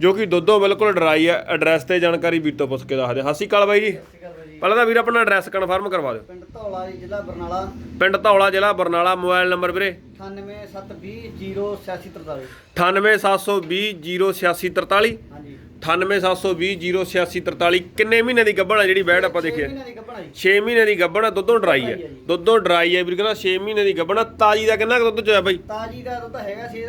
ਜੋ ਕਿ ਦੁੱਧੋਂ ਬਿਲਕੁਲ ਡਰਾਈ ਹੈ। ਐਡਰੈਸ ਤੇ ਜਾਣਕਾਰੀ ਵੀਰ ਤੋਂ ਪੁੱਛ ਕੇ ਦੱਸਦੇ। ਹਾਂ ਸਤਿ ਸ਼੍ਰੀ ਅਕਾਲ ਬਾਈ ਜੀ। ਪਹਿਲਾਂ ਤਾਂ ਵੀਰ ਆਪਣਾ ਐਡਰੈਸ ਕਨਫਰਮ ਕਰਵਾ ਦਿਓ। ਪਿੰਡ ਧੌਲਾ ਜੀ ਜ਼ਿਲ੍ਹਾ ਬਰਨਾਲਾ। ਪਿੰਡ ਧੌਲਾ ਜ਼ਿਲ੍ਹਾ ਬਰਨਾਲਾ ਮੋਬਾਈਲ ਨੰਬਰ ਵੀਰੇ। 9772008643 98720 ਹਾਂਜੀ। 98720 ਕਿੰਨੇ ਮਹੀਨੇ ਦੀ ਗੱਭਣ ਆ ਜਿਹੜੀ ਵੈੜ ਆਪਾਂ ਦੇਖੀ ਛੇ ਹੈ ਮਹੀਨਿਆਂ ਦੀ ਗੱਭਣਾ ਜੀ। 6 ਮਹੀਨੇ ਦੀ ਗੱਭਣ ਆ ਦੁੱਧੋਂ ਡਰਾਈ ਹੈ ਦੁੱਧੋਂ ਡਰਾਈ ਹੈ ਵੀਰ ਕਹਿੰਦਾ 6 ਮਹੀਨੇ ਦੀ ਗੱਭਣ ਆ। ਤਾਜੀ ਦਾ ਕਿੰਨਾ ਕੁ ਦੁੱਧ ਚੋਇਆ ਬਾਈ? ਤਾਜੀ ਦਾ ਦੁੱਧ ਹੈਗਾ ਸੀ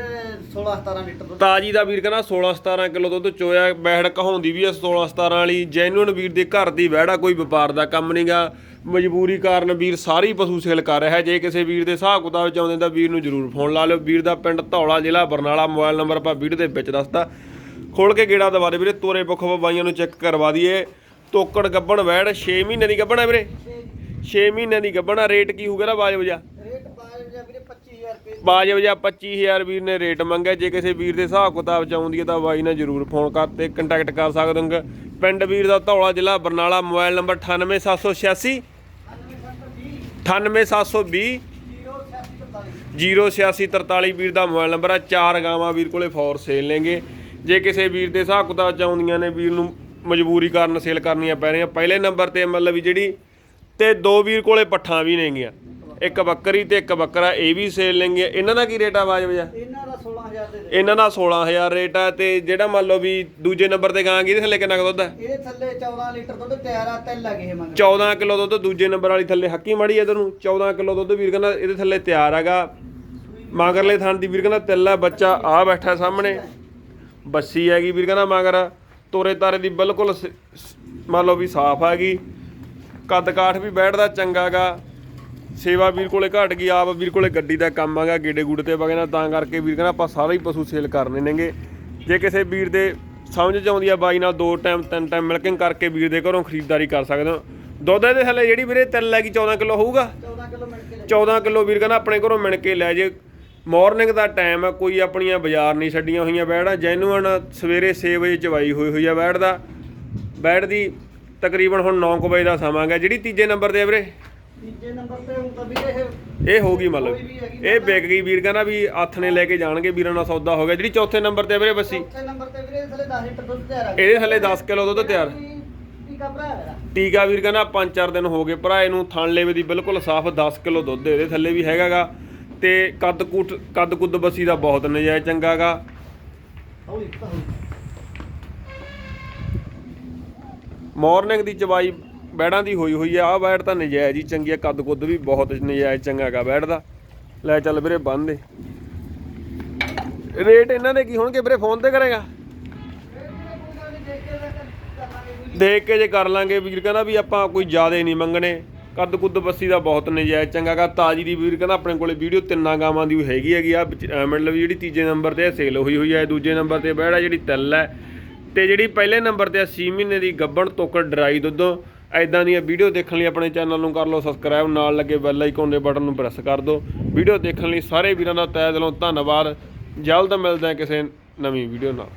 16 17 ਲੀਟਰ ਦੁੱਧ। ਤਾਜੀ ਦਾ ਵੀਰ ਕਹਿੰਦਾ 16 17 ਕਿਲੋ ਦੁੱਧ ਚੋਇਆ। ਬੈੜ ਕਹਾਉਂਦੀ ਵੀ ਹੈ 16 17 ਵਾਲੀ। ਜੈਨੂਨ ਵੀਰ ਦੇ ਘਰ ਦੀ ਵੈੜਾ ਕੋਈ ਵਪਾਰ ਦਾ ਕੰਮ ਨਹੀਂਗਾ ਮਜਬੂਰੀ ਕਾਰਨ ਵੀਰ ਸਾਰੀ ਪਸ਼ੂ ਸੇਲ ਕਰ ਰਿਹਾ। ਜੇ ਕਿਸੇ ਵੀਰ ਦੇ ਹਿਸਾਬ ਕਿਤਾਬ ਚ ਆਉਂਦੇ ਤਾਂ ਵੀਰ ਨੂੰ ਜ਼ਰੂਰ ਫੋਨ ਲਾ ਲਿਓ। ਵੀਰ ਦਾ ਪਿੰਡ ਧੌਲਾ ਜ਼ਿਲ੍ਹਾ ਬਰਨਾਲਾ। ਮੋਬਾਈਲ ਨੰਬਰ ਆਪਾਂ ਵੀਡੀਓ ਦੇ ਵਿੱਚ ਦੱਸਦਾ ਖੋਲ ਕੇ ਗੇੜਾ ਦਵਾ ਦੇ ਵੀਰੇ ਤੋਰੇ ਪੁੱਖ ਬਾਈਆਂ ਨੂੰ ਚੈੱਕ ਕਰਵਾ ਦਈਏ। ਤੋਕੜ ਗੱਬਣ ਵੈੜ 6 ਮਹੀਨੇ ਦੀ ਗੱਬਣ ਹੈ ਵੀਰੇ। 6 ਮਹੀਨੇ ਦੀ ਗੱਬਣ ਆ ਰੇਟ ਕੀ ਹੋਊਗਾ ਨਾ ਬਾਜਬ ਜਾ ਰੇਟ ਪਾਇਆ ਜਾਂ ਵੀਰੇ 25000 ਰੁਪਏ ਬਾਜਬ ਜਾਂ 25000 ਵੀਰ ਨੇ ਰੇਟ ਮੰਗਿਆ। ਜੇ ਕਿਸੇ ਵੀਰ ਦੇ ਹਿਸਾਬ ਕਿਤਾਬ ਚ ਆਉਂਦੀ ਹੈ ਤਾਂ ਬਾਈ ਨਾਲ ਜਰੂਰ ਫੋਨ ਕਰ ਤੇ ਕੰਟੈਕਟ ਕਰ ਸਕਦੇ ਹੋ ਪਿੰਡ ਵੀਰ ਦਾ ਧੌਲਾ ਜ਼ਿਲ੍ਹਾ ਬਰਨਾਲਾ ਮੋਬਾਈਲ ਨੰਬਰ 98786 98720 08643 ਵੀਰ ਦਾ ਮੋਬਾਈਲ ਨੰਬਰ ਆ। ਚਾਰ ਗਾਵਾਂ ਵੀਰ ਕੋਲੇ ਫੋਰ ਸੇਲ ਲੈਂਗੇ ਜੇ ਕਿਸੇ ਵੀਰ ਦੇ ਹਿਸਾਬ ਕਿਤਾਬ ਚ ਆਉਂਦੀਆਂ ਨੇ ਵੀਰ ਨੂੰ ਮਜਬੂਰੀ ਕਾਰਨ ਸੇਲ ਕਰਨੀਆਂ ਪੈ ਰਹੀਆਂ। ਪਹਿਲੇ ਨੰਬਰ ਤੇ ਮਤਲਬ ਵੀ ਜਿਹੜੀ ਤੇ ਦੋ ਵੀਰ ਕੋਲੇ ਪੱਠਾਂ ਵੀ ਨੇਗੀਆਂ ਇੱਕ ਬੱਕਰੀ ਤੇ ਇੱਕ ਬੱਕਰਾ ਇਹ ਵੀ ਸੇਲ ਲੈਂਗੇ ਇਹਨਾਂ ਦਾ ਕੀ ਰੇਟ ਆ ਵਾਜਬ ਜਾ ਇਹਨਾਂ ਦਾ 16000 ਦੇ ਇਹਨਾਂ ਦਾ 16000 ਰੇਟ ਆ ਤੇ ਜਿਹੜਾ ਮੰਨ ਲਓ ਵੀ ਦੂਜੇ ਨੰਬਰ ਤੇ ਗਾਂ ਗਈ ਇਹਦੇ ਥੱਲੇ ਕਿੰਨਾ ਕੁ ਦੁੱਧ ਹੈ ਇਹਦੇ ਥੱਲੇ 14 ਲੀਟਰ ਦੁੱਧ ਤਿਆਰ ਆ ਤਿੰਨ ਲੱਗੇ ਇਹ ਮੰਗ 14 ਕਿਲੋ ਦੁੱਧ ਦੂਜੇ ਨੰਬਰ ਵਾਲੀ ਥੱਲੇ। ਹੱਕੀ ਮੜੀ ਇਧਰ ਨੂੰ 14 ਕਿਲੋ ਦੁੱਧ ਵੀਰ ਕਹਿੰਦਾ ਇਹਦੇ ਥੱਲੇ ਤਿਆਰ ਹੈਗਾ। ਮਗਰਲੇ ਥਣ ਦੀ ਵੀਰ ਕਹਿੰਦਾ ਤਿੱਲਾ ਬੱਚਾ ਆ ਬੈਠਾ ਸਾਹਮਣੇ। ਬੱਸੀ ਹੈਗੀ ਵੀਰ ਕਹਿੰਦਾ ਮਗਰ। ਤੋਰੇ ਤਾਰੇ ਦੀ ਬਿਲਕੁਲ ਮੰਨ ਲਓ ਵੀ ਸਾਫ਼ ਹੈਗੀ। ਕੱਦ ਕਾਠ ਵੀ ਬੈਠਦਾ ਚੰਗਾਗਾ ਸੇਵਾ ਵੀਰ ਕੋਲੇ ਘਟ ਗਈ ਆਪ ਵੀਰ ਕੋਲੇ ਗੱਡੀ ਦਾ ਕੰਮ ਆਗਾ ਗੇੜੇ ਗੂੜੇ ਤੇ ਵਗੈਰਾ ਤਾਂ ਕਰਕੇ ਵੀਰ ਕਹਿੰਦਾ ਆਪਾਂ ਸਾਰੇ ਹੀ ਪਸ਼ੂ ਸੇਲ ਕਰਨੇ ਨੇਗੇ। ਜੇ ਕਿਸੇ ਵੀਰ ਦੇ ਸਮਝ ਚ ਆਉਂਦੀ ਆ ਬਾਈ ਨਾਲ ਦੋ ਟਾਈਮ ਤਿੰਨ ਟਾਈਮ ਮਿਲਕਿੰਗ ਕਰਕੇ ਵੀਰ ਦੇ ਘਰੋਂ ਖਰੀਦਦਾਰੀ ਕਰ ਸਕਦੇ ਹੋ। ਦੁੱਧ ਦੇ ਥੱਲੇ ਜਿਹੜੀ ਵੀਰੇ ਤਿੰਨ ਲੈ ਗਈ 14 ਕਿਲੋ ਹੋਊਗਾ। 14 ਕਿਲੋ ਮਿਲ ਕੇ ਲੈ 14 ਕਿਲੋ ਵੀਰ ਕਹਿੰਦਾ ਆਪਣੇ ਘਰੋਂ ਮਿਣ ਕੇ ਲੈ ਜੇ। ਮਾਰਨਿੰਗ ਦਾ ਟਾਈਮ ਆ ਕੋਈ ਆਪਣੀਆਂ ਬਾਜ਼ਾਰ ਨਹੀਂ ਛੱਡੀਆਂ ਹੋਈਆਂ ਬੈੜਾਂ ਜੈਨੂਅਨ ਸਵੇਰੇ 6 ਵਜੇ ਚਵਾਈ ਹੋਈ ਹੋਈ ਆ ਬੈੜ ਦਾ। ਬੈੜ ਦੀ ਤਕਰੀਬਨ ਹੁਣ 9 ਵਜੇ ਦਾ ਸਮਾਂ ਗਾ ਜਿਹੜੀ ਤੀਜੇ ਨੰਬਰ ਤੇ ਵੀਰੇ? ਤੀਜੇ ਨੰਬਰ ਤੇ ਹੁਣ ਤਾਂ ਵੀਰੇ ਇਹ ਇਹ ਹੋ ਗਈ ਵੀ ਮਤਲਬ ਇਹ ਵਿਕ ਗਈ ਵੀਰ ਕਹਿੰਦਾ ਵੀ ਹੱਥ ਨੇ ਲੈ ਕੇ ਜਾਣਗੇ ਵੀਰਾਂ ਨਾਲ ਸੌਦਾ ਹੋ ਗਿਆ। ਜਿਹੜੀ ਚੌਥੇ ਨੰਬਰ ਤੇ ਵੀਰੇ ਬੱਸੀ। ਚੌਥੇ ਨੰਬਰ ਤੇ ਵੀਰੇ ਥੱਲੇ 10 ਲੀਟਰ ਦੁੱਧ ਤਿਆਰ ਆ। ਇਹਦੇ ਥੱਲੇ 10 ਕਿਲੋ ਦੁੱਧ ਤਿਆਰ। ਟੀਕਾ ਭਰਾ ਹੈਗਾ ਟੀਕਾ ਵੀਰ ਕਹਿੰਦਾ 5-4 ਦਿਨ ਹੋ ਗਏ। ਭਰਾ ਇਹਨੂੰ ਥਣ ਲੇਵੇ ਦੀ ਬਿਲਕੁਲ ਸਾਫ਼ 10 ਕਿਲੋ ਦੁੱਧ ਇਹਦੇ ਥੱਲੇ ਵੀ ਹੈਗਾਗਾ। ਤੇ ਕੱਦ ਕੁੱਟ ਕੱਦ ਕੁੱਦ ਬੱਸੀ ਦਾ ਬਹੁਤ ਨਜਾਇਜ਼ ਚੰਗਾਗਾ ਹੌਲੀ ਹੌਲੀ ਮਾਰਨਿੰਗ ਦੀ ਚਵਾਈ ਬੈੜਾਂ ਦੀ ਹੋਈ ਹੋਈ ਆ ਆ ਬੈੜ ਤਾਂ ਨਜਾਇਜ਼ ਹੀ ਚੰਗੀ ਆ ਕੱਦ ਕੁੱਦ ਵੀ ਬਹੁਤ ਨਜਾਇਜ਼ ਚੰਗਾਗਾ ਬੈੜ ਦਾ। ਲੈ ਚੱਲ ਵੀਰੇ ਬੰਨ ਦੇ। ਰੇਟ ਇਹਨਾਂ ਦੇ ਕੀ ਹੋਣਗੇ ਵੀਰੇ, ਫੋਨ ਤੇ ਕਰੇਗਾ? ਦੇਖ ਕੇ ਜੇ ਕਰ ਲਾਂਗੇ, ਵੀਰ ਕਹਿੰਦਾ ਵੀ ਆਪਾਂ ਕੋਈ ਜ਼ਿਆਦਾ ਨਹੀਂ ਮੰਗਣੇ। ਕੱਦ ਕੁੱਦ ਬੱਸੀ ਦਾ ਬਹੁਤ ਨਜਾਇਜ਼ ਚੰਗਾਗਾ ਤਾਜੀ ਦੀ ਵੀਰ ਕਹਿੰਦਾ ਆਪਣੇ ਕੋਲੇ ਵੀਡੀਓ ਤਿੰਨਾਂ ਗਾਵਾਂ ਦੀ ਹੈਗੀ ਹੈਗੀ ਆ ਵਿੱਚ, ਮਤਲਬ ਜਿਹੜੀ ਤੀਜੇ ਨੰਬਰ ਤੇ ਸੇਲ ਹੋਈ ਹੋਈ ਹੈ ਦੂਜੇ ਨੰਬਰ ਤੇ ਬਹਿੜਾ ਜਿਹੜੀ ਤਿੱਲ ਹੈ ਤੇ ਜਿਹੜੀ ਪਹਿਲੇ ਨੰਬਰ ਤੇ 6 ਮਹੀਨੇ ਦੀ ਗੱਬਣ ਤੋਕੜ ਡਰਾਈ ਦੁੱਧੋਂ ਐਦਾਂ ਦੀਆਂ ਵੀਡੀਓ ਦੇਖਣ ਲਈ ਆਪਣੇ ਚੈਨਲ ਨੂੰ ਕਰ ਲਓ ਸਬਸਕ੍ਰਾਈਬ ਨਾਲ ਲੱਗੇ ਬੈਲ ਆਈਕਨ ਦੇ ਬਟਨ ਨੂੰ ਪ੍ਰੈਸ ਕਰ ਦਿਓ। ਵੀਡੀਓ ਦੇਖਣ ਲਈ ਸਾਰੇ ਵੀਰਾਂ ਦਾ ਤਹਿ ਦਿਲੋਂ ਧੰਨਵਾਦ। ਜਲਦ ਮਿਲਦੇ ਹਾਂ ਕਿਸੇ ਨਵੀਂ ਵੀਡੀਓ ਨਾਲ।